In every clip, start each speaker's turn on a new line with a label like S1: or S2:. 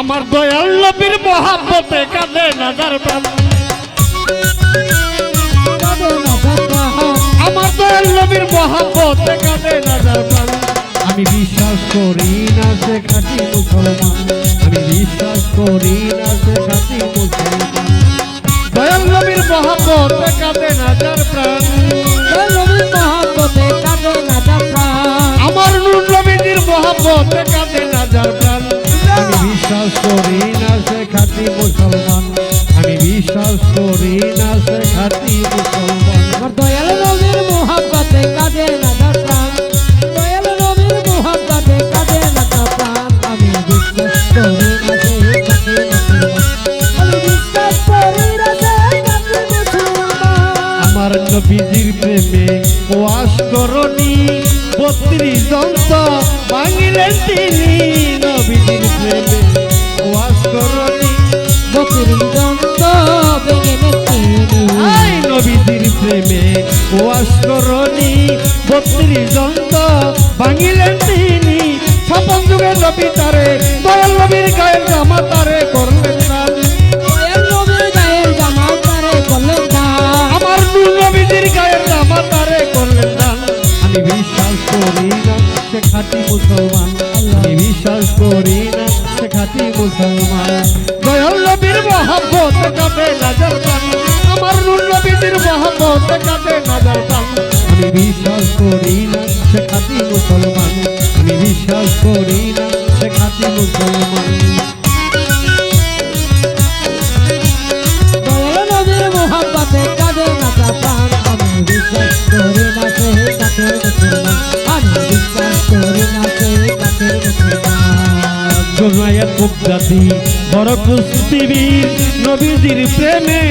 S1: আমার দয়াল নবীর মহাব্বতে কাঁদে নাজার প্রাণ।
S2: না
S1: আমার দয়াল নবীর মহাব্বতে কাঁদে নাজার প্রাণ।
S2: আমি বিশ্বাস করি না সে খাঁটি মুসলমান। আমি বিশ্বাস করি না সে খাঁটি মুসলমান।
S1: দয়াল নবীর মহাব্বতে কাঁদে নাজার প্রাণ।
S2: মুসলমান। আমি বিশ্বাস করি না সে খাঁটি মুসলমান। আমার দয়াল নবীর মোহাব্বতে কাঁদে না প্রাণ দয়াল নবীর মোহাব্বতে কাঁদে না প্রাণ আমি বিশ্বাস করি না সে মুসলমান। আমি বিশ্বাস করি না সে খাঁটি মুসলমান।
S1: আমার নবীজির প্রেমে ওয়াস করনি। বত্রিশ দন্ত ভাঙিলেন তিনি। নবীজির প্রেমে ওয়াস করনি। প্রেমে ওয়াস করনি বত্রিশ দন্ত ভাঙিলেন তিনি। স্বপন যুগের নবী তারে দয়াল নবীর গায়ের জামা তারে করলেন দান আমার নূর নবীজির গায়ের জামা তারে করলেন দান
S2: আমি বিশ্বাস করি না সে খাঁটি মুসলমান। আমি বিশ্বাস করি না সে খাঁটি মুসলমান।
S1: দয়াল নবীর মহাব্বত কাঁদে নাজার আমার নূর নবীজির মহাব্বত কাঁদে
S2: করি না সে খাঁটি মুসলমান। আমি বিশ্বাস করি না সে মুসলমান।
S1: বড় কুস্তিবীর নবীজির প্রেমে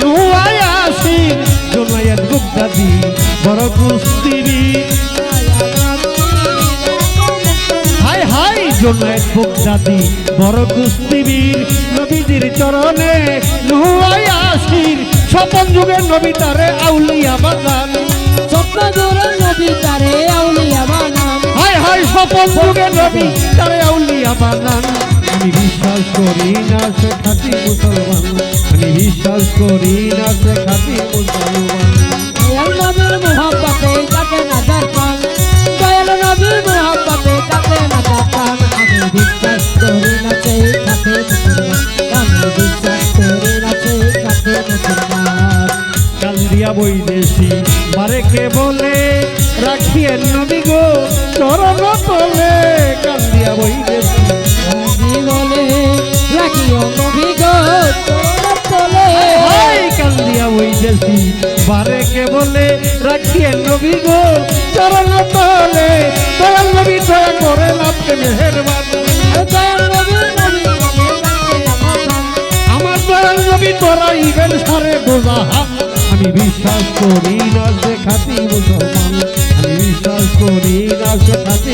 S1: নুয়ায় আসির জোনায়াত মুক্তাদি বড় কুস্তিবীর হাই হাই জোনায়াত মুক্তাদি বড় কুস্তিবীর নবীজির চরণে নুয়ায় আসির স্বপন যুগের নবী তারে আউলিয়া বাগান
S2: স্বপ্ন দূরে নবী তারে আউলিয়া বানান।
S1: হাই হাই স্বপন যুগের নবী তারে আউলিয়া বাগান
S2: আমি বিশ্বাস করি না সে খাঁটি মুসলমান। আমি বিশ্বাস করি না সে খাঁটি মুসলমান। দয়াল নবীর মোহাব্বতে কাটে না যার প্রাণ দয়াল নবীর মোহাব্বতে কাটে না যার প্রাণ আমি বিশ্বাস করি না সে খাঁটি মুসলমান। আমি বিশ্বাস করি না সে খাঁটি মুসলমান।
S1: কান্দিয়া বৈদেশি মারে কে বলে? রাখিয়েন নবী গো চরণ তলে কান্দিয়া
S2: বলে নবী গো
S1: কান্দিয়া মারে কে বলে রাখিয়েন নবী গো চরণ তলে। দয়াল নবী দয়া করে মেহেরবান।
S2: আমার
S1: দয়াল নবী তোরা ইবেন সারে বোঝা
S2: আমি বিশ্বাস করি না সে খাতি মুসলমান আমি বিশ্বাস করি না সে খাতি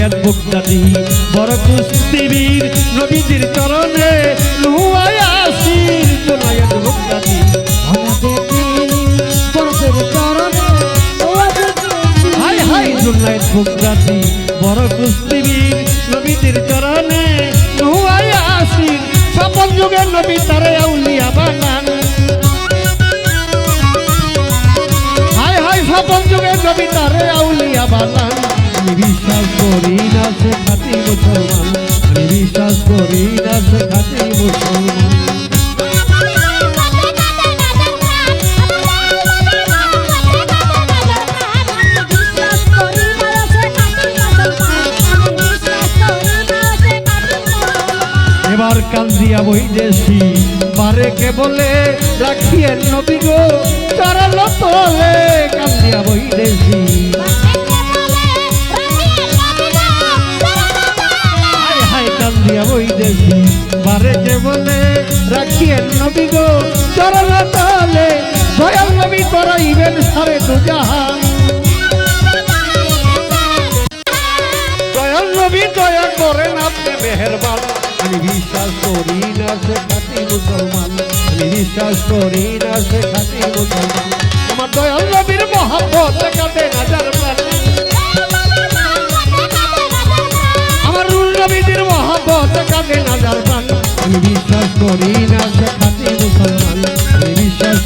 S1: জোনায়াত বুকদাদি বড় কুস্তিবীর নবীজির চরণে বড় কুস্তিবীর নবীজির চরণে আসির। সকল যুগের নবী তারে আউলিয়া বানান। হাই সকল যুগের নবী তারে আউলিয়া বানান।
S2: আমি বিশ্বাস করি না সে খাঁটি মুসলমান। আমি বিশ্বাস করি না সে খাঁটি মুসলমান।
S1: এবার কান্দিয়া বৈদেশি পারে কে বলে রাখিয়ে নবী গো চরল তলে কান্দিয়া হাই করাইবেন সারে দু জাহান দয়াল নবী দয়া করেন আপনি মেহেরবান।
S2: আমি বিশ্বাস
S1: করি না সে খাঁটি মুসলমান। আমি বিশ্বাস করি না সে খাঁটি মুসলমান।
S3: আমার দয়াল নবীর মহাব্বত নাজার প্রাণ। আমার রুল নবীদের মহাব্বত কাঁদে নাজার প্রাণ।
S1: আমি বিশ্বাস করি না সে আমি